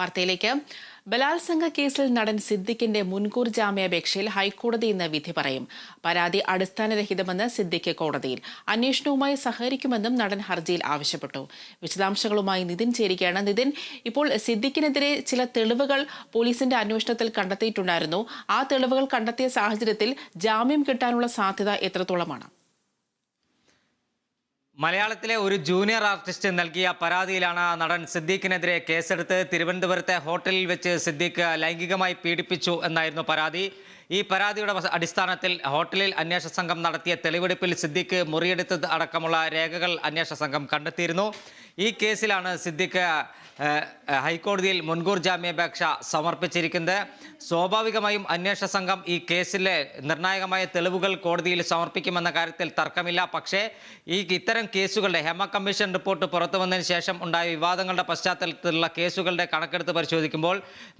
വാർത്തയിലേക്ക്. ബലാത്സംഗ കേസിൽ നടൻ സിദ്ദിഖിന്റെ മുൻകൂർ ജാമ്യാപേക്ഷയിൽ ഹൈക്കോടതി ഇന്ന് വിധി പറയും. പരാതി അടിസ്ഥാനരഹിതമെന്ന് സിദ്ദിഖ് കോടതിയിൽ അന്വേഷണവുമായി സഹകരിക്കുമെന്നും നടൻ ഹർജിയിൽ ആവശ്യപ്പെട്ടു. വിശദാംശങ്ങളുമായി നിതിൻ ചേരുകയാണ്. നിതിൻ ഇപ്പോൾ സിദ്ദിഖിനെതിരെ ചില തെളിവുകൾ പോലീസിന്റെ അന്വേഷണത്തിൽ കണ്ടെത്തിയിട്ടുണ്ടായിരുന്നു. ആ തെളിവുകൾ കണ്ടെത്തിയ സാഹചര്യത്തിൽ ജാമ്യം കിട്ടാനുള്ള സാധ്യത എത്രത്തോളമാണ്? മലയാളത്തിലെ ഒരു ജൂനിയർ ആർട്ടിസ്റ്റ് നൽകിയ പരാതിയിലാണ് നടൻ സിദ്ദീഖിനെതിരെ കേസെടുത്ത് തിരുവനന്തപുരത്തെ ഹോട്ടലിൽ വെച്ച് സിദ്ദീഖ് ലൈംഗികമായി പീഡിപ്പിച്ചു എന്നായിരുന്നു പരാതി. ഈ പരാതിയുടെ അടിസ്ഥാനത്തിൽ ഹോട്ടലിൽ അന്വേഷണ സംഘം നടത്തിയ തെളിവെടുപ്പിൽ സിദ്ദീഖ് മുറിയെടുത്തത് അടക്കമുള്ള രേഖകൾ അന്വേഷണ സംഘം കണ്ടെത്തിയിരുന്നു. ഈ കേസിലാണ് സിദ്ദീഖ് ഹൈക്കോടതിയിൽ മുൻകൂർ ജാമ്യാപേക്ഷ സമർപ്പിച്ചിരിക്കുന്നത്. സ്വാഭാവികമായും അന്വേഷണ സംഘം ഈ കേസിലെ നിർണായകമായ തെളിവുകൾ കോടതിയിൽ സമർപ്പിക്കുമെന്ന കാര്യത്തിൽ തർക്കമില്ല. പക്ഷേ ഈ ഇത്തരം കേസുകളുടെ ഹെമ കമ്മീഷൻ റിപ്പോർട്ട് പുറത്തു വന്നതിന് ശേഷം ഉണ്ടായ വിവാദങ്ങളുടെ പശ്ചാത്തലത്തിലുള്ള കേസുകളുടെ കണക്കെടുത്ത് പരിശോധിക്കുമ്പോൾ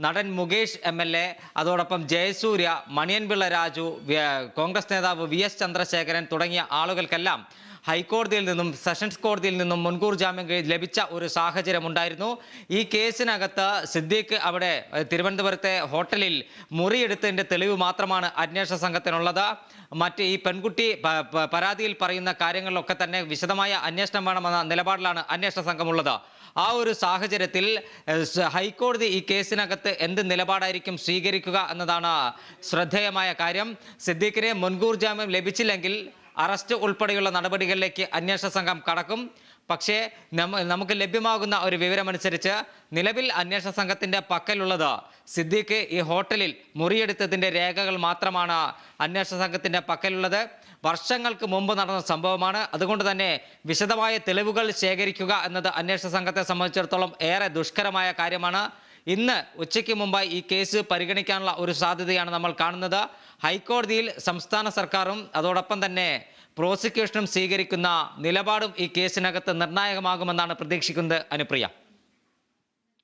നടൻ മുകേഷ് എം എൽ എ അതോടൊപ്പം ജയസൂര്യ മണിയൻപിള്ള രാജു കോൺഗ്രസ് നേതാവ് വി എസ് ചന്ദ്രശേഖരൻ തുടങ്ങിയ ആളുകൾക്കെല്ലാം ഹൈക്കോടതിയിൽ നിന്നും സെഷൻസ് കോടതിയിൽ നിന്നും മുൻകൂർ ജാമ്യം ലഭിച്ച ഒരു സാഹചര്യം ഉണ്ടായിരുന്നു. ഈ കേസിനകത്ത് സിദ്ദീഖ് അവിടെ തിരുവനന്തപുരത്തെ ഹോട്ടലിൽ മുറിയെടുത്തതിന്റെ തെളിവ് മാത്രമാണ് അന്വേഷണ സംഘത്തിനുള്ളത്. മറ്റ് ഈ പെൺകുട്ടി പരാതിയിൽ പറയുന്ന കാര്യങ്ങളിലൊക്കെ തന്നെ വിശദമായ അന്വേഷണം വേണമെന്ന നിലപാടിലാണ് അന്വേഷണ സംഘമുള്ളത്. ആ ഒരു സാഹചര്യത്തിൽ ഹൈക്കോടതി ഈ കേസിനകത്ത് എന്ത് നിലപാടായിരിക്കും സ്വീകരിക്കുക എന്നതാണ് ശ്രദ്ധേയമായ കാര്യം. സിദ്ദീഖിനെ മുൻകൂർ ജാമ്യം ലഭിച്ചില്ലെങ്കിൽ അറസ്റ്റ് ഉൾപ്പെടെയുള്ള നടപടികളിലേക്ക് അന്വേഷണ സംഘം കടക്കും. പക്ഷേ നമുക്ക് ലഭ്യമാകുന്ന ഒരു വിവരമനുസരിച്ച് നിലവിൽ അന്വേഷണ സംഘത്തിന്റെ പക്കലുള്ളത് സിദ്ദീഖ് ഈ ഹോട്ടലിൽ മുറിയെടുത്തതിന്റെ രേഖകൾ മാത്രമാണ് അന്വേഷണ സംഘത്തിന്റെ പക്കലുള്ളത്. വർഷങ്ങൾക്ക് മുമ്പ് നടന്ന സംഭവമാണ്. അതുകൊണ്ട് തന്നെ വിശദമായ തെളിവുകൾ ശേഖരിക്കുക എന്നത് അന്വേഷണ സംഘത്തെ സംബന്ധിച്ചിടത്തോളം ഏറെ ദുഷ്കരമായ കാര്യമാണ്. ഇന്ന് ഉച്ചയ്ക്ക് മുമ്പായി ഈ കേസ് പരിഗണിക്കാനുള്ള ഒരു സാധ്യതയാണ് നമ്മൾ കാണുന്നത്. ഹൈക്കോടതിയിൽ സംസ്ഥാന സർക്കാരും അതോടൊപ്പം തന്നെ പ്രോസിക്യൂഷനും സ്വീകരിക്കുന്ന നിലപാടും ഈ കേസിനകത്ത് നിർണായകമാകുമെന്നാണ് പ്രതീക്ഷിക്കുന്നത്. അനുപ്രിയ.